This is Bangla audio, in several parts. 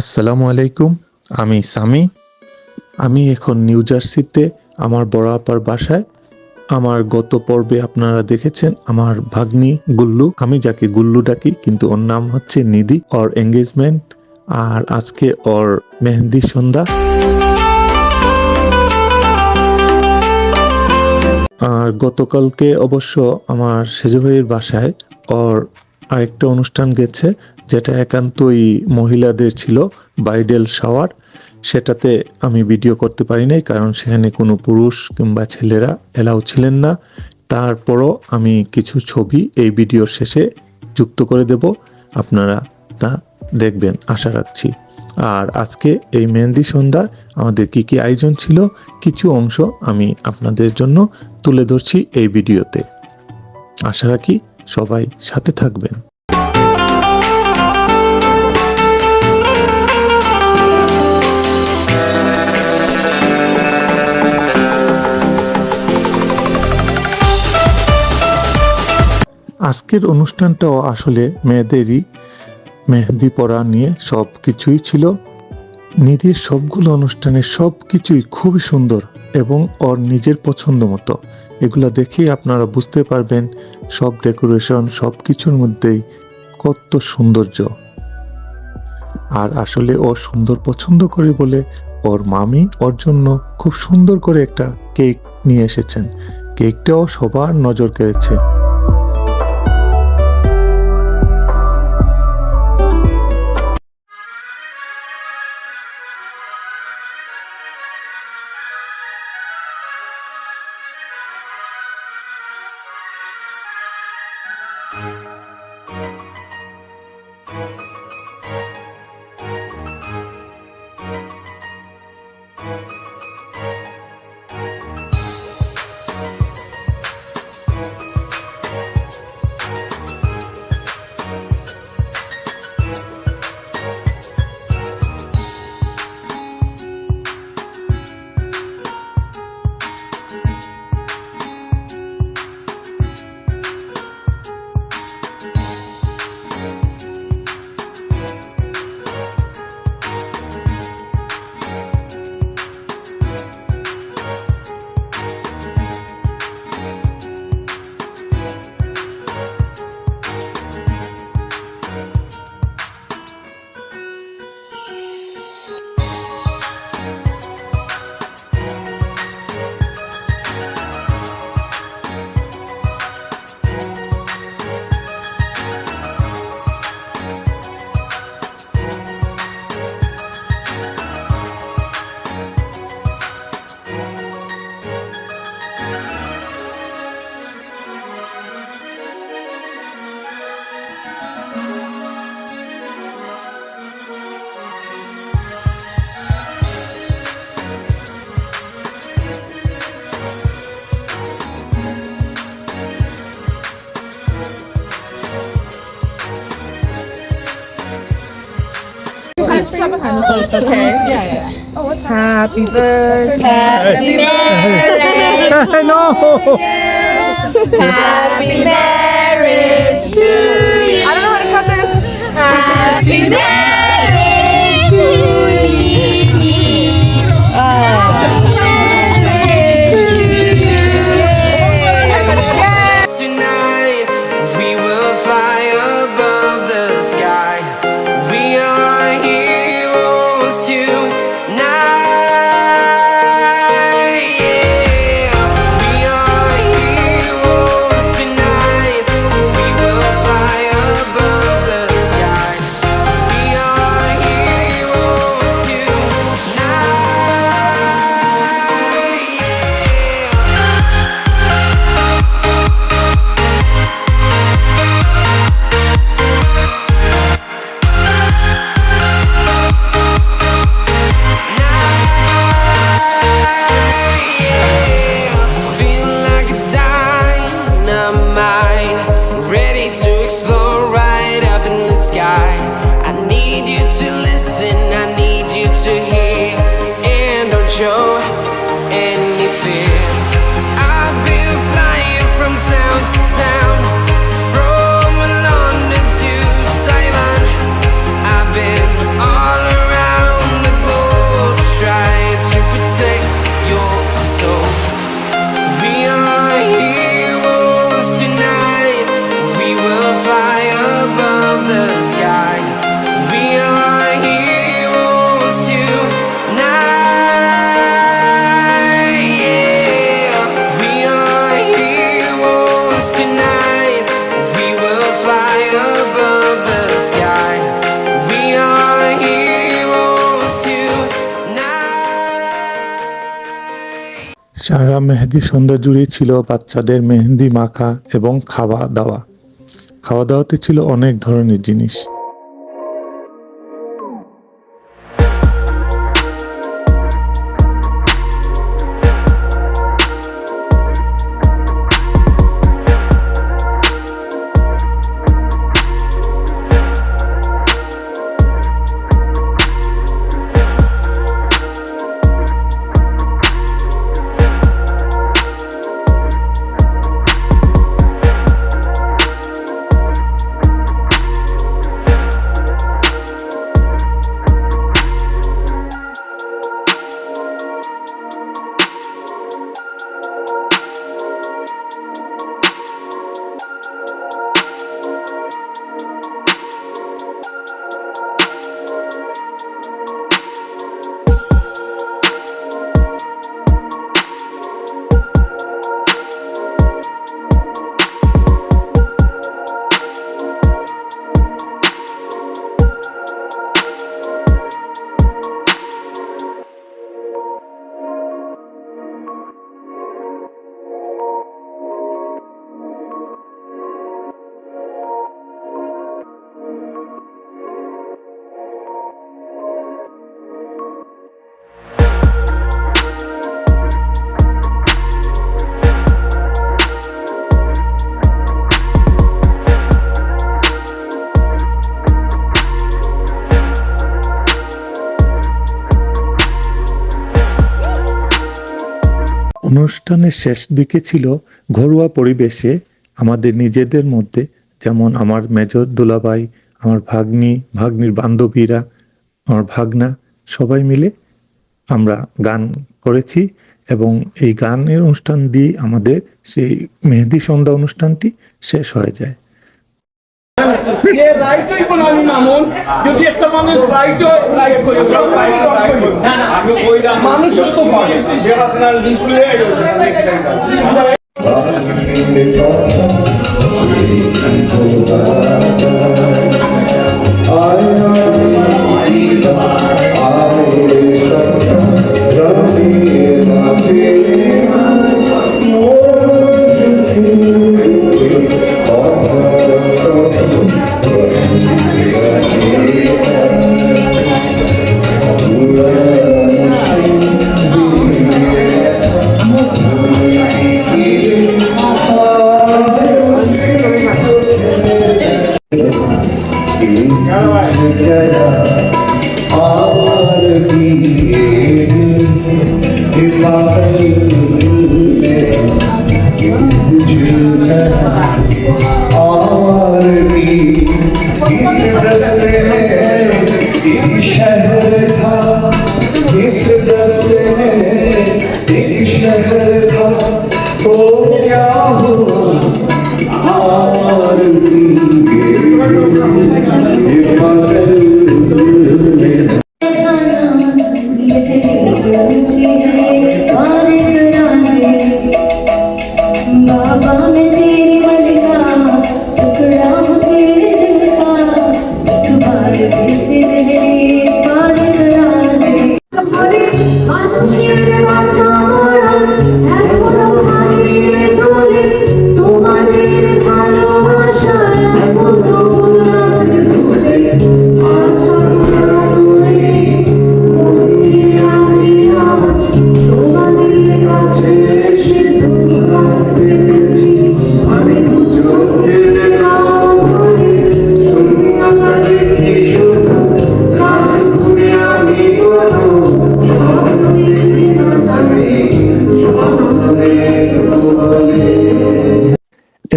আসসালামু আলাইকুম, আমি সামি। আমি এখন নিউ জার্সিতে, আমার বড় আপার বাসায়। আমার গত পর্বে আপনারা দেখেছেন আমার ভাগ্নি গুল্লু। আমি যাকে গুল্লু ডাকি, কিন্তু ওর নাম হচ্ছে নিধি, ওর এঙ্গেজমেন্ট আর আজকে ওর মেহেন্দি সন্ধ্যা। আর গতকালকে অবশ্য আমার সেজু ভাইয়ের বাসায় ওর আরেকটা অনুষ্ঠান গেছে যেটা একান্তই মহিলাদের ছিল বাইডেল শাওয়ার সেটাতে আমি ভিডিও করতে পারি নাই, কারণ সেখানে কোনো পুরুষ কিংবা ছেলেরা এলাও ছিলেন না। তারপরও আমি কিছু ছবি এই ভিডিওর শেষে যুক্ত করে দেব, আপনারা তা দেখবেন, আশা রাখছি। আর আজকে এই মেহেন্দি সন্ধ্যা আমাদের কি কি আয়োজন ছিল, কিছু অংশ আমি আপনাদের জন্য তুলে ধরছি এই ভিডিওতে আশা রাখি সবাই সাথে থাকবেন। আজকের অনুষ্ঠানটাও আসলে মেয়েদেরই মেহেদি পরা নিয়ে সব কিছুই ছিল। নিধির সবগুলো অনুষ্ঠানে সব কিছুই খুবই সুন্দর এবং ওর নিজের পছন্দ মতো। এগুলা দেখেই আপনারা বুঝতে পারবেন সব ডেকোরেশন, সব কিছুর মধ্যেই কত সৌন্দর্য। আর আসলে ও সুন্দর পছন্দ করে বলে ওর মামি ওর জন্য খুব সুন্দর করে একটা কেক নিয়ে এসেছেন। কেকটাও সবার নজর কেড়েছে। Oh, okay. Yeah, yeah. Oh, Happy birthday. Happy birthday. no. Happy marriage to you. I don't know how to cut this. Happy marriage dynamite, ready to explode সারা মেহেদি সন্ধ্যা জুড়ে ছিল বাচ্চাদের মেহেদি মাখা এবং খাওয়া দাওয়া। খাওয়া দাওয়াতে ছিল অনেক ধরনের জিনিস। অনুষ্ঠানের শেষ দিকে ছিল ঘরোয়া পরিবেশে আমাদের নিজেদের মধ্যে, যেমন আমার মেজ দুলাভাই, আমার ভাগ্নি, ভাগ্নির বান্ধবীরা, আমার ভাগনা, সবাই মিলে আমরা গান করেছি এবং এই গানের অনুষ্ঠান দিয়ে আমাদের সেই মেহেদি সন্ধ্যা অনুষ্ঠানটি শেষ হয়ে যায়। যে রাইট হইব না আমি মামুন। যদি একটা মানুষ রাইট হয় রাইট হইব আমি কইলাম মানুষের তো ফার্স্ট শেখ হাসিনার ডিসপ্লে इस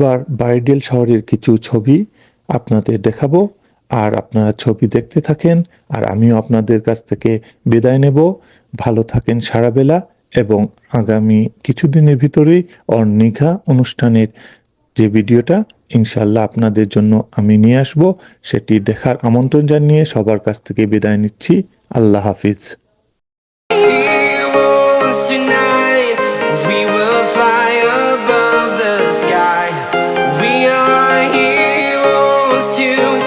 এবার ব্রাইডাল শহরের কিছু ছবি আপনাদের দেখাবো, আর আপনারা ছবি দেখতে থাকেন, আর আমিও আপনাদের কাছ থেকে বিদায় নেব। ভালো থাকেন সারা বেলা এবং আগামী কিছুদিনের ভিতরেই অর্নিঘা অনুষ্ঠানের যে ভিডিওটা ইনশাল্লাহ আপনাদের জন্য আমি নিয়ে আসব। সেটি দেখার আমন্ত্রণ জানিয়ে সবার কাছ থেকে বিদায় নিচ্ছি। আল্লাহ হাফিজ। used to